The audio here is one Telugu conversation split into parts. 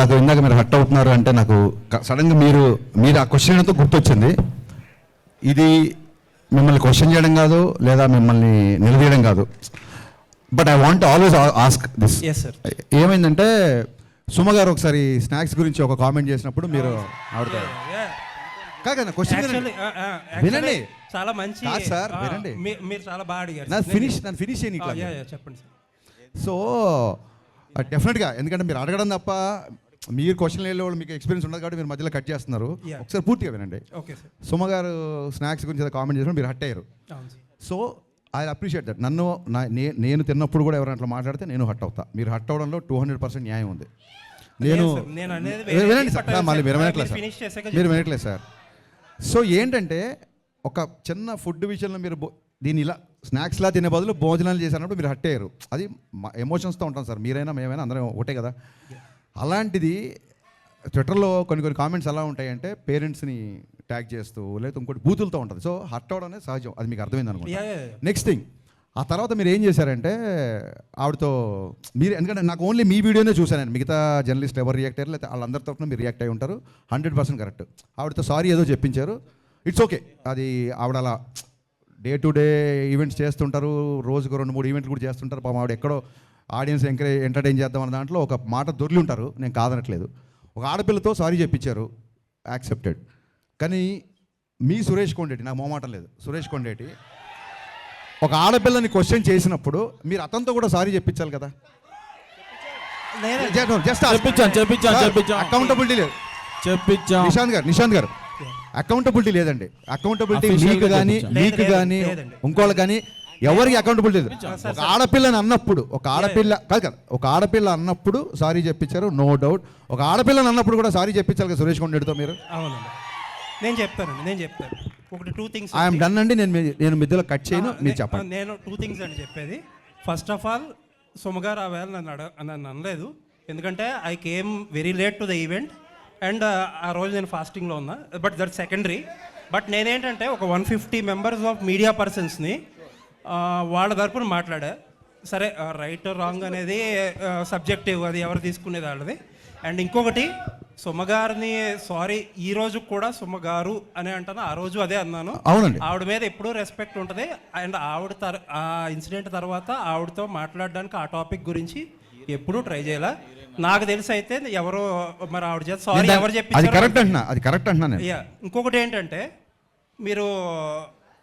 నాకు ఇందాక మీరు హట్ అవుతున్నారు అంటే నాకు సడన్గా మీరు మీరు ఆ క్వశ్చన్తో గుర్తొచ్చింది. ఇది మిమ్మల్ని క్వశ్చన్ చేయడం కాదు లేదా మిమ్మల్ని నిలదీయడం కాదు. But I want always ask this ఏమైందంటే సుమ గారు ఒకసారి స్నాక్స్ గురించి ఒక కామెంట్ చేసినప్పుడు మీరు ఆవిడతో కాదు క్వశ్చన్ యాక్చువల్లీ వినండి. చాలా మంచి సార్, వినండి. మీరు చాలా బాగా అడిగారు. ఫినిష్ నన్ను ఫినిష్ చేయని చెప్పండి సార్ సో డెఫినెట్గా ఎందుకంటే మీరు అడగడం తప్ప మీరు క్వశ్చన్ వెళ్ళే వాళ్ళు మీకు ఎక్స్పీరియన్స్ ఉండదు కాబట్టి మీరు మధ్యలో కట్ చేస్తున్నారు. ఒకసారి పూర్తిగా వినండి. ఓకే సార్ సుమ గారు స్నాక్స్ గురించి కామెంట్ చేసినప్పుడు మీరు హట్ అయ్యారు. సో ఐ అప్రిషియేట్ దట్ నన్ను నేను తిన్నప్పుడు కూడా ఎవరైనా అట్లా మాట్లాడితే నేను హట్ అవుతా. మీరు హట్ అవడంలో టూ హండ్రెడ్ పర్సెంట్ న్యాయం ఉంది. నేను వినండి సార్. మళ్ళీ మీరు వినట్లేదు సార్. మీరు వినట్లేదు సార్. సో ఏంటంటే ఒక చిన్న ఫుడ్ విషయంలో మీరు దీన్ని ఇలా స్నాక్స్లా తినే బదులు భోజనాలు చేసినప్పుడు మీరు హట్ అయ్యారు అది ఎమోషన్స్తో ఉంటాం సార్. మీరైనా మేమైనా అందరం ఒకటే కదా. అలాంటిది ట్విట్టర్లో కొన్ని కొన్ని కామెంట్స్ ఎలా ఉంటాయంటే పేరెంట్స్ని ట్యాగ్ చేస్తూ లేదా ఇంకోటి బూతులతో ఉంటుంది. సో హర్ట్ అవడం అనేది సహజం. అది మీకు అర్థమైంది అనుకుంటా. Next thing. ఆ తర్వాత మీరు ఏం చేశారంటే ఆవిడతో మీరు ఎందుకంటే నాకు ఓన్లీ మీ వీడియోనే చూశాను నేను. మిగతా జర్నలిస్ట్ ఎవరు రియాక్ట్ అయ్యారు లేకపోతే వాళ్ళందరి తరఫున మీరు రియాక్ట్ అయి ఉంటారు. Hundred percent correct. ఆవిడతో సారీ ఏదో చెప్పించారు. It's okay. అది ఆవిడ అలా డే టు డే ఈవెంట్స్ చేస్తుంటారు. రోజుకు రెండు మూడు ఈవెంట్లు కూడా చేస్తుంటారు. పాపం ఆవిడ ఎక్కడో ఆడియన్స్ ఎంకరేజ్ ఎంటర్టైన్ చేద్దాం అన్న దాంట్లో ఒక మాట దొరికి ఉంటారు. నేను కాదనట్లేదు. ఒక ఆడపిల్లతో సారీ చెప్పించారు. యాక్సెప్టెడ్. కానీ మీ సురేష్ కొండేటి నాకు మోమాటం లేదు. సురేష్ కొండేటి ఒక ఆడపిల్లని క్వశ్చన్ చేసినప్పుడు మీరు అతనితో కూడా సారీ చెప్పించాలి కదా. జస్ట్ చెప్పించాం, చెప్పించాం, చెప్పించాం. అకౌంటబిలిటీ లేదు. చెప్పించాం నిశాంత్ గారు నిశాంత్ గారు. అకౌంటబిలిటీ లేదండి. అకౌంటబిలిటీ మీకు కానీ. మీకు కానీ లేదండి. ఇంకోళ్ళకి కానీ ఎవరికి అకౌంటబిలిటీ లేదు. ఒక ఆడపిల్లని అన్నప్పుడు ఒక ఆడపిల్ల కాదు కదా ఒక ఆడపిల్ల అన్నప్పుడు సారీ చెప్పించారు నో డౌట్ ఒక ఆడపిల్లని అన్నప్పుడు కూడా సారీ చెప్పించాలి కదా సురేష్ కొండేటితో మీరు? అవునండి. నేను చెప్తానండి నేను చెప్తాను. ఒకటి టూ థింగ్స్ ఐఎమ్ డన్ అండి. నేను నేను మధ్యలో కట్ చేయను మీరు చెప్పండి. నేను టూ థింగ్స్ అండి చెప్పేది. ఫస్ట్ ఆఫ్ ఆల్ సుమగారు ఆ వేళ నన్ను అడ నన్ను అనలేదు. ఎందుకంటే I came very late to the event and ఆ రోజు నేను ఫాస్టింగ్లో ఉన్నా. But that secondary. బట్ నేనేంటంటే ఒక one fifty members of media పర్సన్స్ని వాళ్ళ తరపున మాట్లాడా. సరే రైట్ రాంగ్ అనేది సబ్జెక్టివ్ అది ఎవరు తీసుకునేది వాళ్ళది. అండ్ ఇంకొకటి సుమగారిని సారీ ఈ రోజు కూడా సుమగారు అని అంటాను. ఆ రోజు అదే అన్నాను. అవునండి. ఆవిడ మీద ఎప్పుడూ రెస్పెక్ట్ ఉంటుంది. అండ్ ఆవిడ తర్ ఆ ఇన్సిడెంట్ తర్వాత ఆవిడతో మాట్లాడడానికి ఆ టాపిక్ గురించి ఎప్పుడూ ట్రై చేయాల. నాకు తెలిసి అయితే ఎవరు మరి ఆవిడ చేత సారీ ఎవరు చెప్పి అది కరెక్ట్ అంటున్నా అది కరెక్ట్ అంటున్నా నేను. యా ఇంకొకటి ఏంటంటే మీరు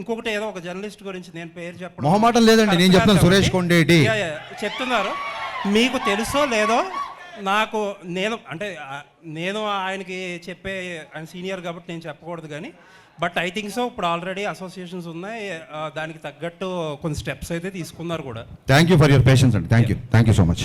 ఇంకొకటి ఏదో ఒక జర్నలిస్ట్ గురించి నేను పేరు చెప్పడం మొహమాటం లేదండి, నేను చెప్తాను సురేష్ కొండేటి. యా, యా, చెప్తున్నారు. మీకు తెలుసో లేదో నాకు నేను అంటే నేను ఆయనకి చెప్పే ఆయన సీనియర్ కాబట్టి నేను చెప్పకూడదు కానీ బట్ ఐ థింక్ సో ఇప్పుడు ఆల్రెడీ అసోసియేషన్స్ ఉన్నాయి. దానికి తగ్గట్టు కొన్ని స్టెప్స్ అయితే తీసుకున్నారు కూడా. Thank you for your patience అండి. Thank you thank you so much